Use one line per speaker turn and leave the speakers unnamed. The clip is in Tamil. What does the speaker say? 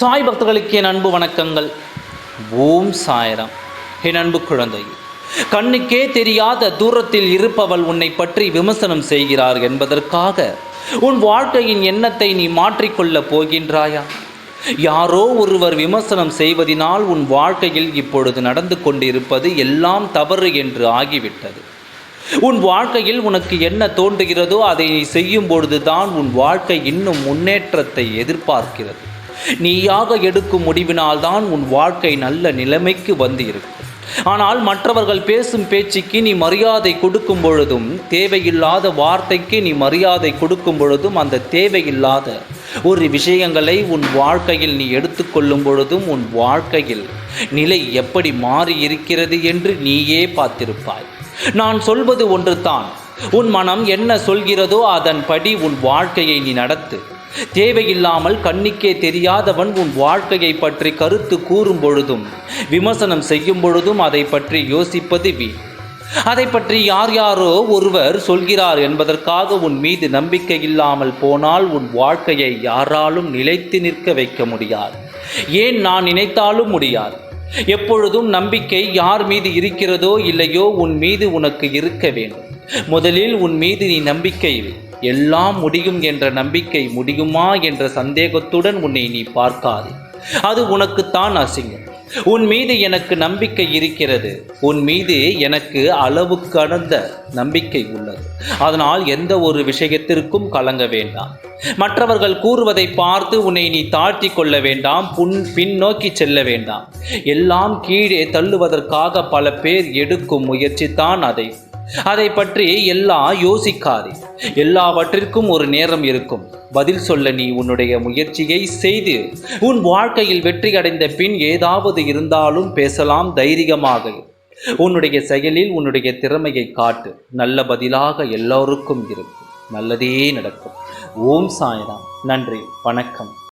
சாய் பக்தர்களுக்கு என் அன்பு வணக்கங்கள். ஓம் சாயரம். என் அன்பு குழந்தை கண்ணுக்கே தெரியாத தூரத்தில் இருப்பவள் உன்னை பற்றி விமர்சனம் செய்கிறார் என்பதற்காக உன் வாழ்க்கையின் எண்ணத்தை நீ மாற்றிக்கொள்ளப் போகின்றாயா? யாரோ ஒருவர் விமர்சனம் செய்வதினால் உன் வாழ்க்கையில் இப்பொழுது நடந்து கொண்டிருப்பது எல்லாம் தவறு என்று ஆகிவிட்டது. உன் வாழ்க்கையில் உனக்கு என்ன தோன்றுகிறதோ அதை நீ செய்யும் பொழுதுதான் உன் வாழ்க்கை இன்னும் முன்னேற்றத்தை எதிர்பார்க்கிறது. நீயாக எடுக்கும் முடிவினால்தான் உன் வாழ்க்கை நல்ல நிலைமைக்கு வந்து இருக்கும் ஆனால் மற்றவர்கள் பேசும் பேச்சுக்கு நீ மரியாதை கொடுக்கும் பொழுதும் தேவையில்லாத வார்த்தைக்கு நீ மரியாதை கொடுக்கும் பொழுதும் அந்த தேவையில்லாத ஒரு விஷயங்களை உன் வாழ்க்கையில் நீ எடுத்துக்கொள்ளும் பொழுதும் உன் வாழ்க்கையில் நிலை எப்படி மாறி இருக்கிறது என்று நீயே பார்த்திருப்பாய். நான் சொல்வது ஒன்றுதான். உன் மனம் என்ன சொல்கிறதோ அதன்படி உன் வாழ்க்கையை நீ நடத்து. தேவையில்லாமல் கண்ணிக்கே தெரியாதவன் உன் வாழ்க்கையை பற்றி கருத்து கூறும் பொழுதும் விமர்சனம் செய்யும் பொழுதும் அதை பற்றி யோசிப்பது வீண். அதை பற்றி யார் யாரோ ஒருவர் சொல்கிறார் என்பதற்காக உன் மீது நம்பிக்கை இல்லாமல் போனால் உன் வாழ்க்கையை யாராலும் நிலைத்து நிற்க வைக்க முடியாது. ஏன் நான் நினைத்தாலும் முடியாது. எப்பொழுதும் நம்பிக்கை யார் மீது இருக்கிறதோ இல்லையோ உன் மீது உனக்கு இருக்க வேண்டும். முதலில் உன் மீது நீ நம்பிக்கை வை. எல்லாம் முடியும் என்ற நம்பிக்கை முடியுமா என்ற சந்தேகத்துடன் உன்னை நீ பார்க்காது. அது உனக்குத்தான் அசிங்கம். உன் மீது எனக்கு நம்பிக்கை இருக்கிறது. உன் மீது எனக்கு அளவு கடந்த நம்பிக்கை உள்ளது. அதனால் எந்த ஒரு விஷயத்திற்கும் கலங்க வேண்டாம். மற்றவர்கள் கூறுவதை பார்த்து உன்னை நீ தாழ்த்தி கொள்ள வேண்டாம். புன் பின்னோக்கி செல்ல வேண்டாம். எல்லாம் கீழே தள்ளுவதற்காக பல பேர் எடுக்கும் முயற்சி தான் அதை. அதை பற்றி எல்லாம் யோசிக்காதே. எல்லாவற்றிற்கும் ஒரு நேரம் இருக்கும். பதில் சொல்ல நீ உன்னுடைய முயற்சியை செய்து உன் வாழ்க்கையில் வெற்றி அடைந்த பின் ஏதாவது இருந்தாலும் பேசலாம் தைரியமாக. உன்னுடைய செயலில் உன்னுடைய திறமையை காட்டு. நல்ல பதிலாக எல்லோருக்கும் இருக்கும். நல்லதே நடக்கும். ஓம் சாய்ராம். நன்றி. வணக்கம்.